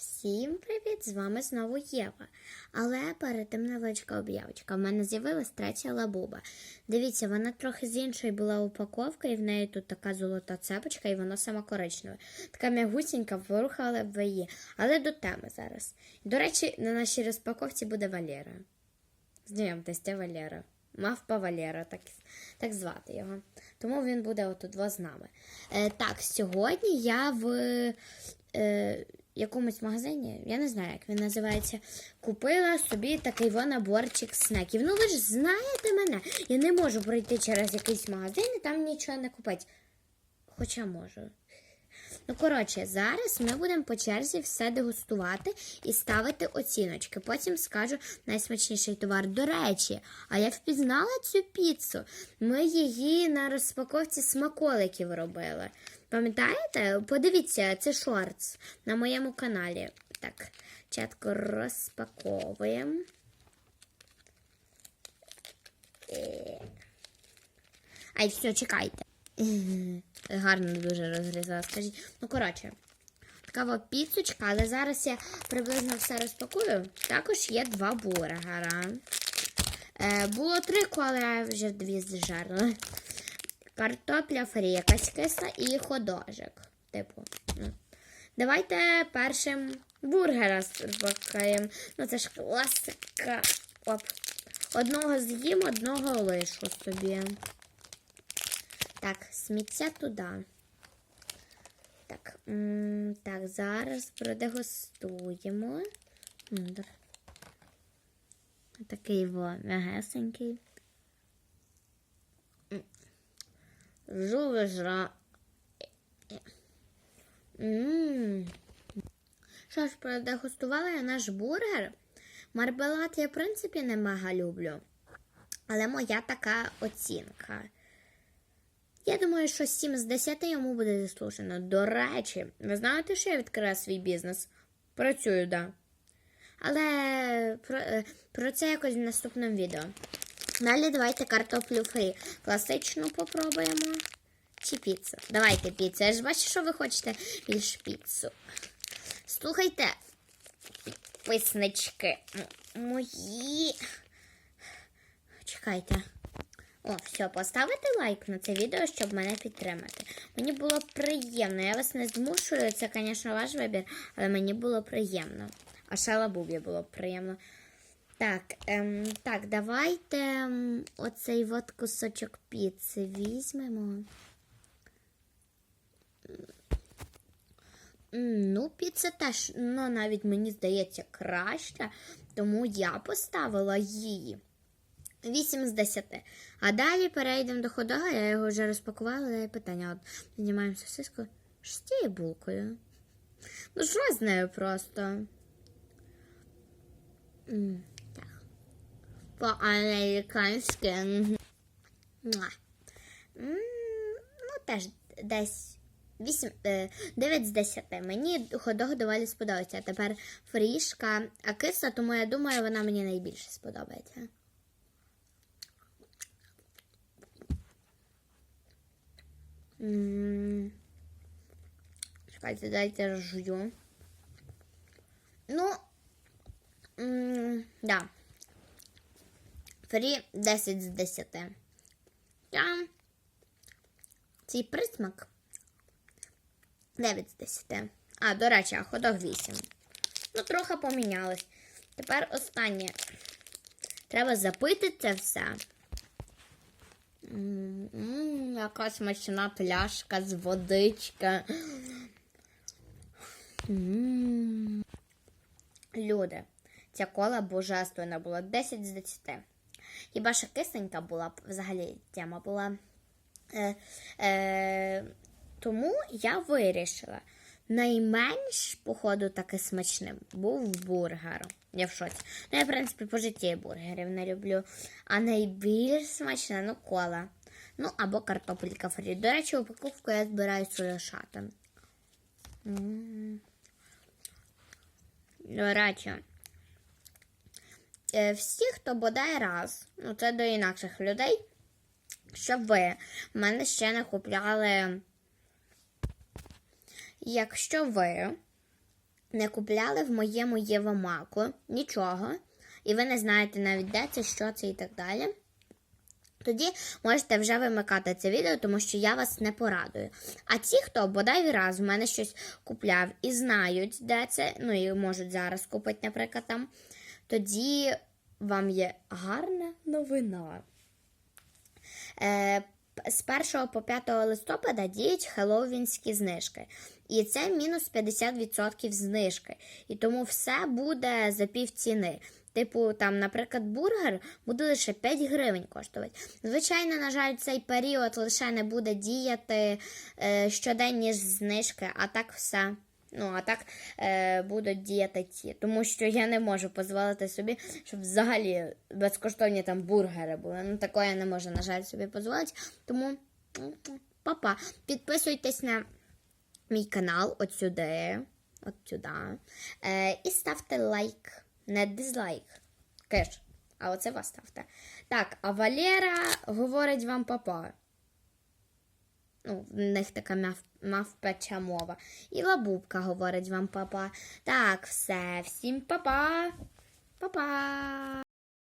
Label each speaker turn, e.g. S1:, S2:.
S1: Всім привіт! З вами знову Єва. Але перед тим невеличка об'явочка. В мене з'явилась третя лабуба. Дивіться, вона трохи з іншої була упаковка, і в неї тут така золота цепочка, і вона сама коричнева. Така м'ягусінька, порухала в її. Але до теми зараз. До речі, на нашій розпаковці буде Валера. Знайомтесь, це Валера. Мавпа Валера, так, так звати його. Тому він буде отут з нами. Е, так, сьогодні я в е, якомусь магазині, я не знаю, як він називається, купила собі такий во наборчик снеків. Ну ви ж знаєте мене. Я не можу пройти через якийсь магазин і там нічого не купити. Хоча можу. Ну, коротше, зараз ми будемо по черзі все дегустувати і ставити оціночки. Потім скажу найсмачніший товар. До речі, а я впізнала цю піцу. Ми її на розпаковці смаколиків робили. Пам'ятаєте? Подивіться, це шортс на моєму каналі. Так, чітко розпаковуємо. Ай, все, чекайте. Гарно дуже розрізала, скажіть. Ну, коротше, така піцочка, але зараз я приблизно все розпакую. Також є два бургера. Е, було три, але я вже дві зжарила. Картопля фрі, якась кисла і ходожик. Типу. ну. Давайте першим бургера спакаємо. Ну, це ж класика. Оп. Одного з'їм, одного лишу собі. Так, сміття туди. Так, м, так, зараз продегустуємо. М, так. Такий во м'ягесенький. М. Жули жра. Що ж, продегустувала я наш бургер. Марбелад я, в принципі, не мега люблю. Але моя така оцінка. Я думаю, що 7 з 10 йому буде заслужено. До речі, ви знаєте, що я відкрила свій бізнес? Працюю, да. Але про, е, про це якось в наступному відео. Далі давайте картоплю фрі. Класичну попробуємо. Чи піцу? Давайте піцу. Я ж бачу, що ви хочете більш піцу. Слухайте, підписнички мої. Чекайте. О, все, поставити лайк на це відео, щоб мене підтримати. Мені було приємно. Я вас не змушую, це, звісно, ваш вибір, але мені було приємно. А ще лабубі було приємно. Так, ем, так, давайте ем, оцей от кусочок піци візьмемо. Ну, піца теж, ну, навіть мені здається, краща, тому я поставила її. 8 з 10. А далі перейдемо до ходога, я його вже розпакувала, але питання. От знімаємо сосиску з тією булкою. Ну, що з нею просто? По-американськи. Ну, теж десь 8, 9 з 10. Мені ходог доволі сподобається. А тепер фрішка, а кисла, тому я думаю, вона мені найбільше сподобається. Чекайте, дайте жую. Ну, да. Фрі 10 з 10. Та цей присмак 9 з 10. А, до речі, ходок 8. Ну, трохи помінялось. Тепер останнє. Треба запити це все. М, м, Яка смачна пляшка з водичка. М. Люди, ця кола божественна була 10 з 10. Хіба що кисленька була взагалі тема була. Е, е, тому я вирішила. Найменш, походу, таки смачним був бургер. Я в шоці. Ну, я, в принципі, по житті бургерів не люблю. А найбільш смачна, ну, кола. Ну, або картопелька фрі. До речі, упаковку я збираюся лишати. До речі, всі, хто бодай раз, ну це до інакших людей, щоб ви в мене ще не купляли. Якщо ви не купляли в моєму Євомаку нічого, і ви не знаєте навіть де це, що це і так далі. Тоді можете вже вимикати це відео, тому що я вас не порадую. А ті, хто бодай раз в мене щось купляв і знають, де це, ну і можуть зараз купити, наприклад, там, тоді вам є гарна новина. Е, з 1 по 5 листопада діють хеллоуінські знижки. І це мінус 50% знижки. І тому все буде за пів ціни. Типу, там, наприклад, бургер буде лише 5 гривень коштувати. Звичайно, на жаль, цей період лише не буде діяти е, щоденні знижки, а так все. Ну, а так е, будуть діяти ті. Тому що я не можу дозволити собі, щоб взагалі безкоштовні там бургери були. Ну, такого я не можу, на жаль, собі дозволити. Тому, м, папа, підписуйтесь на мій канал от сюди, от сюди. Е, і ставте лайк, не дизлайк. Кеш, а оце вас ставте. Так, а Валера говорить вам папа. Ну, в них така мав, мавпеча мова. І лабубка говорить вам папа. Так, все, всім папа. Па-па.